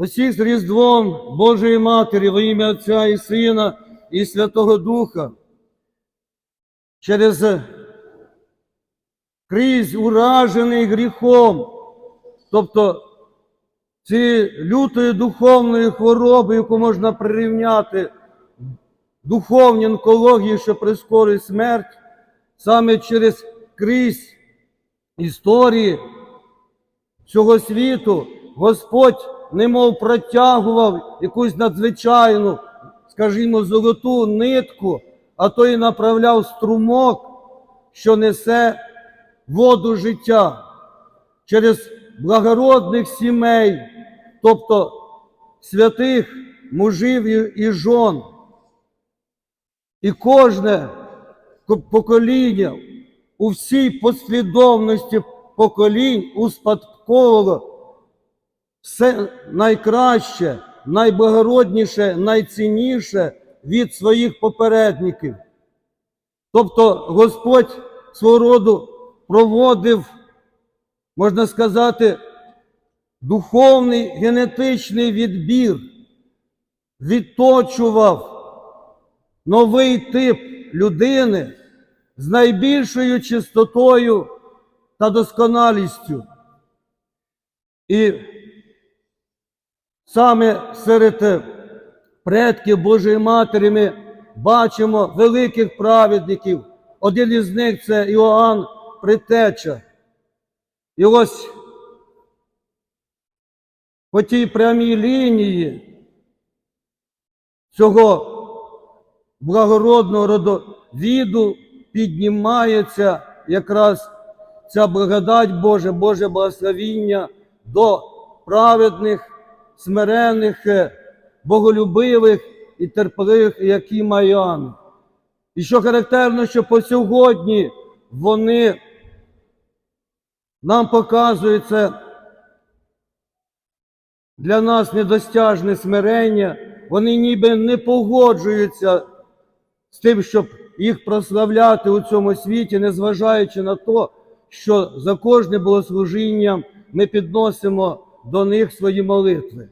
Усіх з Різдвом Божої Матері во ім'я Отця і Сина і Святого Духа. Через крізь уражений гріхом, тобто ці лютої духовної хвороби, яку можна прирівняти духовній онкології, що прискорює смерть, саме через крізь історії цього світу Господь немов протягував якусь надзвичайну, скажімо, золоту нитку, а то й направляв струмок, що несе воду життя через благородних сімей, тобто святих мужів і- жон. І кожне покоління у всій послідовності поколінь успадковувало все найкраще, найблагородніше, найцінніше від своїх попередників. Тобто Господь свого роду проводив, можна сказати, духовний генетичний відбір, відточував новий тип людини з найбільшою чистотою та досконалістю. І саме серед е, предків Божої Матері ми бачимо великих праведників. Один із них це Іоанн Притеча. І ось по тій прямій лінії цього благородного родовіду піднімається якраз ця благодать Божа, Боже благословіння до праведних, смирених, е, боголюбивих і терпеливих, які Майами. І що характерно, що по сьогодні вони нам показують це для нас недостяжне смирення, вони ніби не погоджуються з тим, щоб їх прославляти у цьому світі, незважаючи на те, що за кожне богослужіння ми підносимо до них свої молитви.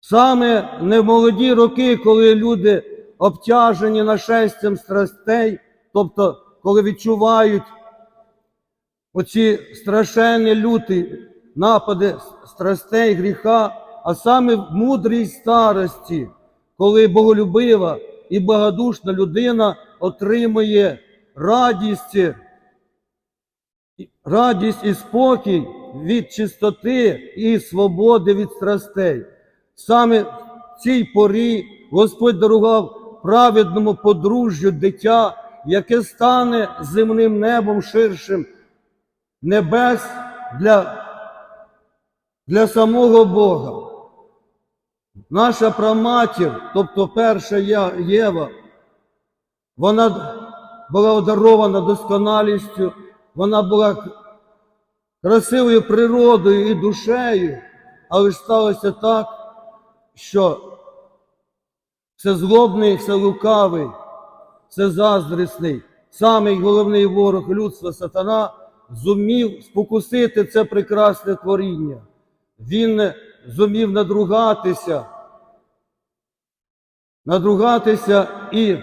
Саме не в молоді роки, коли люди обтяжені нашестям страстей, тобто коли відчувають оці страшенні люті напади страстей, гріха, а саме в мудрій старості, коли боголюбива і благодушна людина отримує радість, радість і спокій від чистоти і свободи від страстей. Саме в цій порі Господь дарував праведному подружжю дитя, яке стане земним небом ширшим небес для, для самого Бога. Наша праматір, тобто перша Єва, вона була одарована досконалістю, вона була красивою природою і душею, але ж сталося так, що все злобний, все лукавий, все заздрісний, самий головний ворог людства сатана зумів спокусити це прекрасне творіння. Він зумів надругатися, надругатися і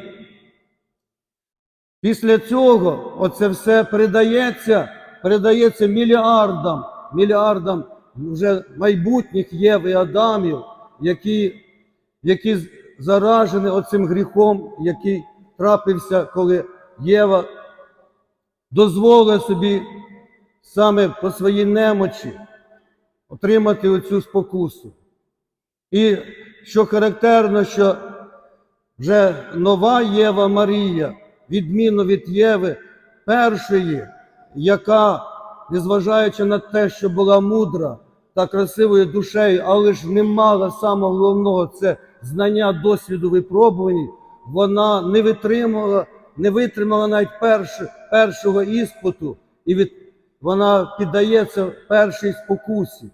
після цього оце все передається, передається мільярдам, мільярдам вже майбутніх Єв і Адамів, які, які заражені оцим гріхом, який трапився, коли Єва дозволила собі саме по своїй немочі отримати оцю спокусу. І що характерно, що вже нова Єва Марія, відмінно від Єви першої, яка, незважаючи на те, що була мудра та красивою душею, але ж не мала самого головного це знання досвіду випробувань, вона не витримала, не витримала навіть перш, першого іспиту, і від, вона піддається першій спокусі.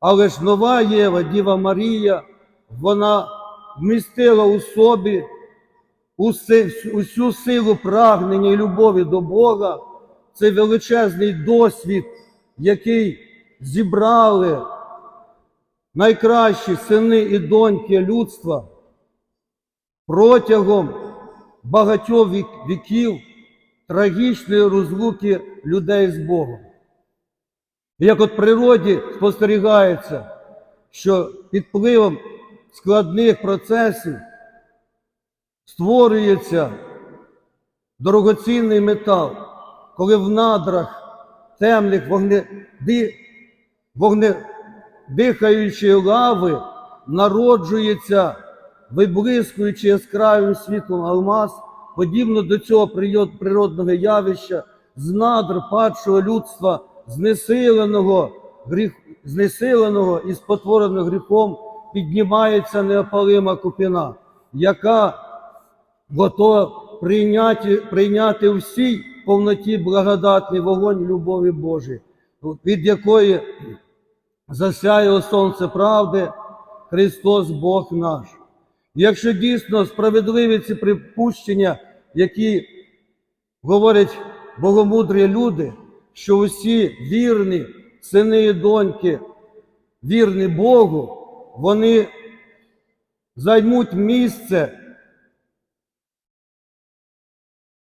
Але ж нова Єва, Діва Марія, вона вмістила у собі усе- усю силу прагнення і любові до Бога. Це величезний досвід, який зібрали найкращі сини і доньки людства протягом багатьох віків трагічної розлуки людей з Богом. Як от природі спостерігається, що під впливом складних процесів створюється дорогоцінний метал, коли в надрах темних вогнеди, вогнедихаючої лави народжується, виблискуючи яскравим світлом алмаз, подібно до цього природного явища, з надр падшого людства, знесиленого, гріх, знесиленого і спотвореного гріхом, піднімається неопалима купина, яка готова прийняти, прийняти всій повноті благодатний вогонь любові Божої, від якої засяяло сонце правди, Христос Бог наш. Якщо дійсно справедливі ці припущення, які говорять богомудрі люди, що усі вірні сини і доньки, вірні Богу, вони займуть місце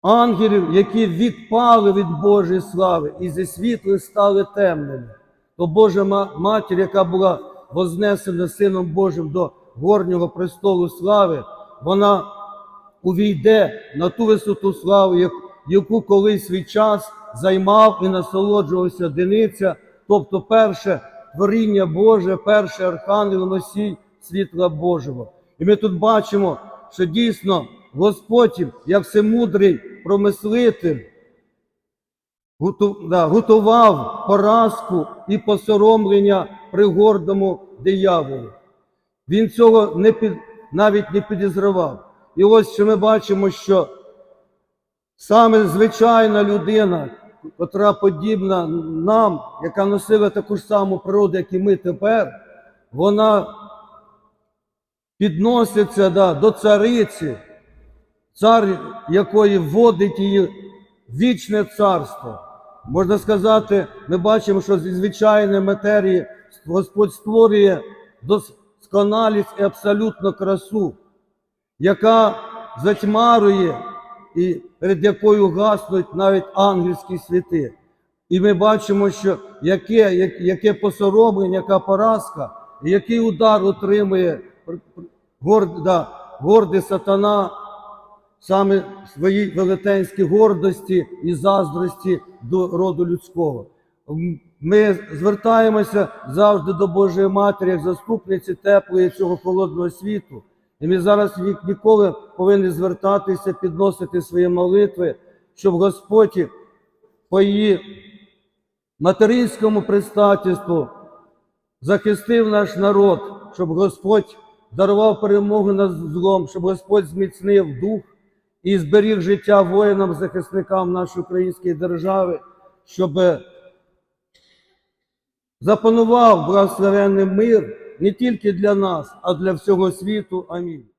ангелів, які відпали від Божої слави і зі світли стали темними, то Божа Матір, яка була вознесена Сином Божим до горнього престолу слави, вона увійде на ту висоту слави, яку колись свій час займав і насолоджувався Дениця, тобто перше творіння Боже, перший архангел носій світла Божого. І ми тут бачимо, що дійсно Господь, як всемудрий промислитель, готував поразку і посоромлення пригордому дияволу. Він цього не під, навіть не підізривав. І ось що ми бачимо, що саме звичайна людина, котра подібна нам, яка носила таку ж саму природу, як і ми тепер, вона підноситься да, до цариці, цар якої вводить її вічне царство. Можна сказати, ми бачимо, що зі звичайної матерії Господь створює досконалість і абсолютну красу, яка затьмарює і перед якою гаснуть навіть ангельські світи. І ми бачимо, що яке, як- яке посоромлення, яка поразка, який удар отримує горд, да, гордий сатана саме своїй велетенській гордості і заздрості до роду людського. Ми звертаємося завжди до Божої Матері як заступниці теплої цього холодного світу. І ми зараз ні- ніколи повинні звертатися, підносити свої молитви, щоб Господь по її материнському предстательству захистив наш народ, щоб Господь дарував перемогу над злом, щоб Господь зміцнив дух і зберіг життя воїнам, захисникам нашої української держави, щоб запанував благословенний мир не тільки для нас, а для всього світу. Амінь.